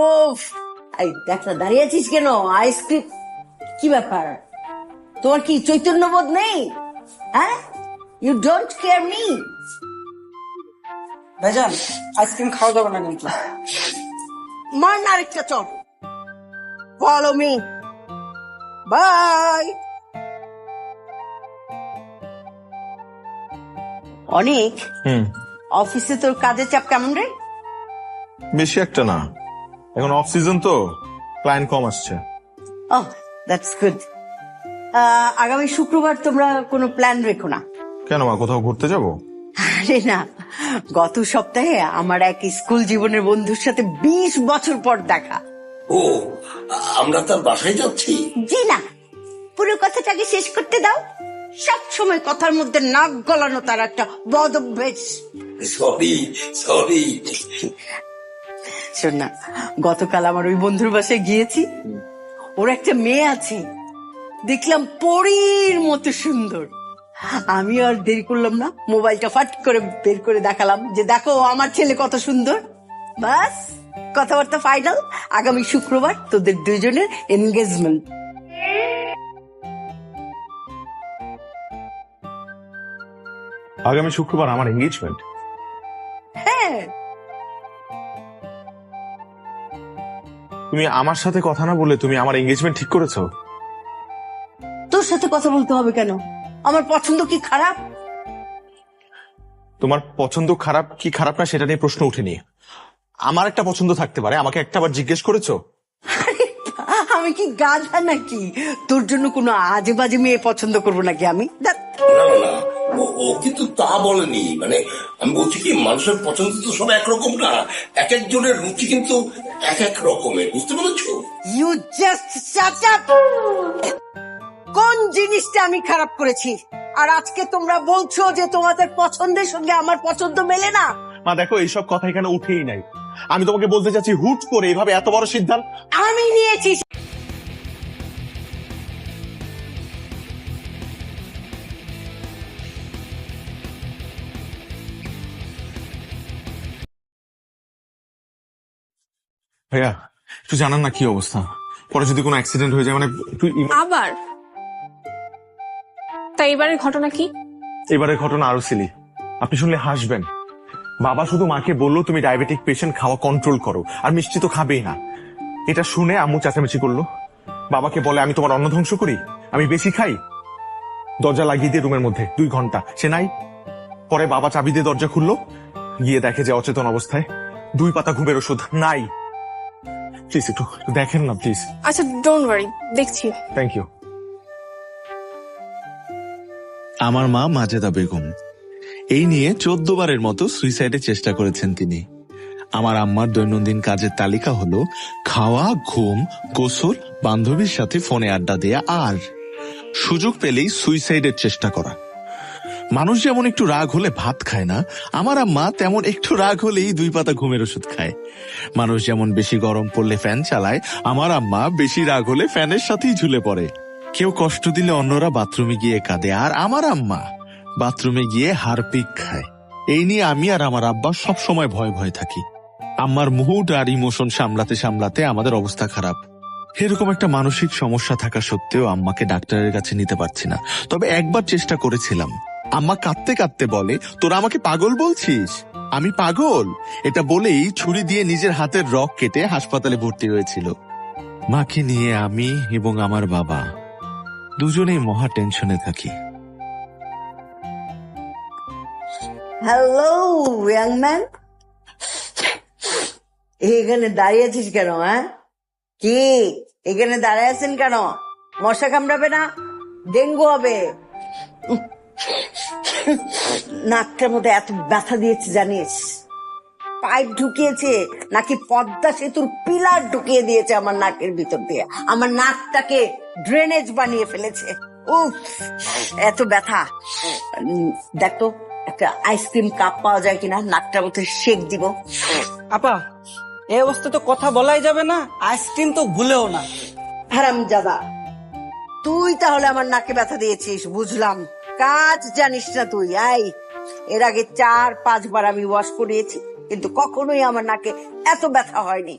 ও এই দেখ না দাঁড়িয়ে আছিস কেন? আইসক্রিম কি ব্যাপার? তোমার কি চৈতন্যবোধ নেই? হ্যাঁ? ইউ ডোন্ট কেয়ার মি ভাইজান আইসক্রিম খাওয়া যাবে না কিন্তু। মার না আরেকটা চল ফলো মি বাই অনেক হুম। অফিসে তোর কাজের চাপ কেমন রে? বেশি একটা না। এখন অফ সিজন তো ক্লায়েন্ট কম আসছে। ওহ দ্যাটস গুড আগামী শুক্রবার তোমরা কোনো প্ল্যান রেখো না। কেন মা কোথাও ঘুরতে যাব? আরে না গত সপ্তাহে আমার এক স্কুল জীবনের বন্ধুর সাথে বিশ বছর পর দেখা। ও আমরা তার বাসায় যাচ্ছি। জি না পুরো কথাটাকে শেষ করতে দাও। সব সময় কথার মধ্যে নাক গলানো তার একটা বদ অভ্যেস সরি সরি শোন না, গতকাল আমার ওই বন্ধুর বাসায় গিয়েছি। ওর একটা মেয়ে আছে, দেখলাম পরীর মতো সুন্দর। আমি আর দেরি করলাম না, মোবাইলটা ফাট করে বের করে দেখালাম যে দেখো আমার ছেলে কত সুন্দর। বাস, কথাবার্তা ফাইনাল আগামী শুক্রবার তোদের দুজনের এনগেজমেন্ট আগামী শুক্রবার আমার এঙ্গেজমেন্ট তুমি আমার সাথে কথা না বলে তুমি আমার এঙ্গেজমেন্ট ঠিক করেছ? তোর সাথে কথা বলতে হবে কেন? আমার পছন্দ কি খারাপ? তোমার পছন্দ খারাপ কি খারাপ না সেটা নিয়ে প্রশ্ন উঠেনি। আমার একটা পছন্দ থাকতে পারে আমাকে একটা বার জিজ্ঞেস করেছ? আমি কি গাধা নাকি? তোর জন্য কোনো আজে বাজে মেয়ে পছন্দ করব নাকি আমি? ধ্যাৎ। না না না ও- ও কিন্তু তা বলেনি। মানে আমি বলছি কি মানুষের পছন্দ তো সব একরকম না। এক একজনের রুচি কিন্তু এক এক রকমের বুঝতে পেরেছ? ইউ জাস্ট শাট আপ কোন জিনিসটা আমি খারাপ করেছি? আর আজকে তোমরা বলছো যে তোমাদের পছন্দের সঙ্গে আমার পছন্দ মেলে না। মা দেখো এইসব কথা এখানে উঠেই নাই। আমি তোমাকে বলতে চাচ্ছি হুট করে এভাবে এত বড় সিদ্ধান্ত আমি নিয়েছি ভাইয়া একটু জানান না কি অবস্থা? পরে যদি কোনো অ্যাক্সিডেন্ট হয়ে যায় মানে একটু আবার? তা এবারের ঘটনা কি? এবারের ঘটনা আরও সিলি আপনি শুনলে হাসবেন। বাবা শুধু মাকে বলল তুমি ডায়াবেটিক পেশেন্ট খাওয়া কন্ট্রোল করো। আর মিষ্টি তো খাবেই না। এটা শুনে আম্মু চেঁচামেচি করল। বাবাকে বলে আমি তোমার অন্ন ধ্বংস করি? আমি বেশি খাই? দরজা লাগিয়ে দিয়ে রুমের মধ্যে দুই ঘণ্টা। সে নাই। পরে বাবা চাবি দিয়ে দরজা খুললো। গিয়ে দেখে যে অচেতন অবস্থায়। দুই পাতা ঘুমের ওষুধ নাই। প্লিজ একটু দেখেন না প্লিজ আচ্ছা ডোন্ট ওয়ারি দেখছি। থ্যাংক ইউ আমার মা মাজেদা বেগম। এই নিয়ে চোদ্দ বারের মতো সুইসাইডের চেষ্টা করেছেন তিনি। আমার আম্মার দৈনন্দিন কাজের তালিকা হলো খাওয়া ঘুম গোসল বান্ধবীর সাথে ফোনে আড্ডা দেয়া আর সুযোগ পেলেই সুইসাইডের চেষ্টা করা। মানুষ যেমন একটু রাগ হলে ভাত খায় না, আমার আম্মা তেমন একটু রাগ হলেই দুই পাতা ঘুমের ওষুধ খায়। মানুষ যেমন বেশি গরম পড়লে ফ্যান চালায়, আমার আম্মা বেশি রাগ হলে ফ্যানের সাথেই ঝুলে পড়ে। কেউ কষ্ট দিলে অন্যরা বাথরুমে গিয়ে কাঁদে, আর আমার আম্মা বাথরুমে গিয়ে হারপিক খায়। এই নিয়ে আমি আর আমার আব্বা সব সময় ভয় ভয় থাকি। আম্মার মুহুড আর ইমোশন সামলাতে সামলাতে আমাদের অবস্থা খারাপ। এরকম একটা মানসিক সমস্যা থাকা সত্ত্বেও আম্মাকে ডাক্তারের কাছে নিতে পারছি না। তবে একবার চেষ্টা করেছিলাম। আম্মা কাঁদতে কাঁদতে বলে, তোরা আমাকে পাগল বলছিস? আমি পাগল? এটা বলেই ছুরি দিয়ে নিজের হাতের রক কেটে হাসপাতালে ভর্তি হয়েছিল। মাকে নিয়ে আমি এবং আমার বাবা দুজনেই মহা টেনশনে থাকি। Hello, young man. এখানে দাঁড়িয়ে আছিস কেন হ্যাঁ? কি? এখানে দাঁড়িয়ে আছেন কেন? মশা কামড়াবে না? ডেঙ্গু হবে। নাকটার মধ্যে এত ব্যথা দিয়েছে জানিস? পাইপ ঢুকিয়েছে নাকি পদ্মা সেতুর পিলার ঢুকিয়ে দিয়েছে আমার নাকের ভিতর দিয়ে। আমার নাকটাকে ড্রেনেজ বানিয়ে ফেলেছে। উফ এত ব্যথা। দেখ একটা আইসক্রিম কাপ পাওয়া যায় কিনা নাকটার মধ্যে শেক দিব। আপা এই অবস্থা তো কথা বলাই যাবে না আইসক্রিম তো ভুলেও না। হারাম জাদা তুই তাহলে আমার নাকে ব্যথা দিয়েছিস বুঝলাম। কাজ জানিস না তুই আই এর আগে চার, পাঁচবার আমি ওয়াশ করিয়েছি, কিন্তু কখনোই আমার নাকে এত ব্যথা হয়নি।